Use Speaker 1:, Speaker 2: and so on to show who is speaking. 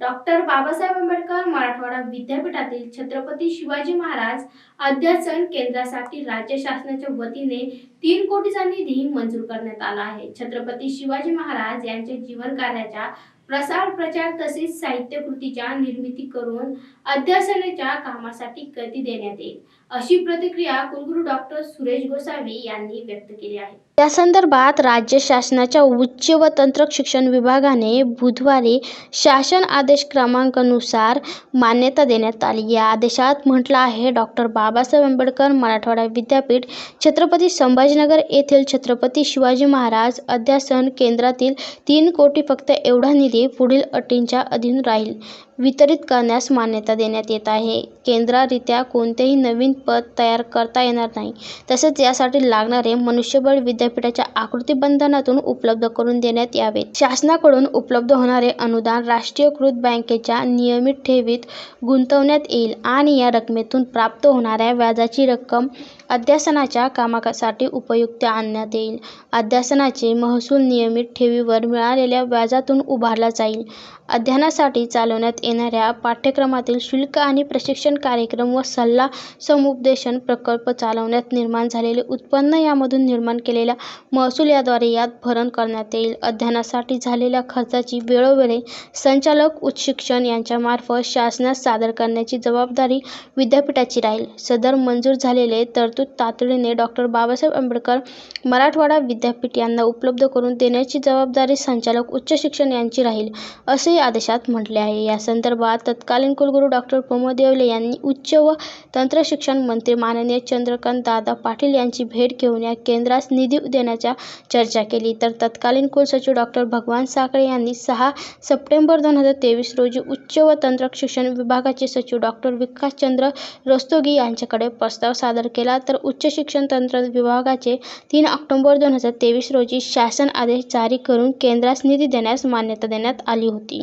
Speaker 1: Doctor Babasaheb Ambedkar Marathwada विद्यापीठातील छत्रपती शिवाजी महाराज अध्यासन केंद्रासाठी राज्य शासनाच्या वतीने तीन कोटीचा निधी मंजूर करण्यात आला आहे. छत्रपती शिवाजी महाराज यांच्या जीवन कार्याच्या प्रसार प्रचार तसेच साहित्य कृतीच्या निर्मिती करून अध्यासनाच्या कामासाठी गती देण्यात येईल. अशी प्रतिक्रिया कुलगुरू डॉक्टर सुरेश गोसावी यांनी व्यक्त केली आहे. या संदर्भात राज्य शासनाच्या उच्च व तंत्र शिक्षण विभागाने बुधवारी शासन आदेश क्रमांकानुसार मान्यता देण्यात आली. या आदेशात म्हटलं आहे डॉक्टर बाबासाहेब आंबेडकर मराठवाडा विद्यापीठ छत्रपती संभाजीनगर येथील छत्रपती शिवाजी महाराज अध्यासन केंद्रातील तीन कोटी फक्त एवढा निधी पुढील अटींच्या अधीन राहील. वितरित करण्यास मान्यता देण्यात येत आहे. केंद्ररित्या कोणतेही नवीन पद तयार करता येणार नाही. तसेच यासाठी लागणारे मनुष्यबळ विद्यापीठाच्या आकृती बंधनातून उपलब्ध करून देण्यात यावे शासनाकडून उपलब्ध होणारे अनुदान राष्ट्रीयकृत बँकेच्या नियमित ठेवीत गुंतवण्यात येईल आणि या रकमेतून प्राप्त होणाऱ्या व्याजाची रक्कम अध्यासनाच्या कामासाठी उपयुक्त आणण्यात येईल. अध्यासनाचे महसूल नियमित ठेवीवर मिळालेल्या व्याजातून उभारला जाईल. अध्ययनासाठी चालवण्यात येणाऱ्या पाठ्यक्रमातील शुल्क आणि प्रशिक्षण कार्यक्रम व सल्ला समुपदेशन प्रकल्प चालवण्यात निर्माण झालेले उत्पन्न यामधून निर्माण केलेल्या महसूल याद्वारे यात भरण करण्यात येईल. अध्ययनासाठी झालेल्या खर्चाची वेळोवेळी संचालक उच्च शिक्षण यांच्यामार्फत शासनास सादर करण्याची जबाबदारी विद्यापीठाची राहील. सदर मंजूर झालेले तरतूद तातडीने डॉक्टर बाबासाहेब आंबेडकर मराठवाडा विद्यापीठ यांना उपलब्ध करून देण्याची जबाबदारी संचालक उच्च शिक्षण यांची राहील असेही आदेशात म्हटले आहे. या संदर्भात तत्कालीन कुलगुरू डॉक्टर प्रमोद येवले यांनी उच्च व तंत्रशिक्षण मंत्री माननीय चंद्रकांत दादा पाटील यांची भेट घेऊन या केंद्रास निधी देण्याच्या चर्चा केली. तर तत्कालीन कुलसचिव डॉक्टर भगवान साखळे यांनी सहा सप्टेंबर दोन हजार तेवीस रोजी उच्च व तंत्र शिक्षण विभागाचे सचिव डॉक्टर विकासचंद्र रस्तोगी यांच्याकडे प्रस्ताव सादर केला. तर उच्च शिक्षण तंत्र विभागाचे तीन ऑक्टोबर दोन हजार तेवीस रोजी शासन आदेश जारी करून केंद्रास निधी देण्यास मान्यता देण्यात आली होती.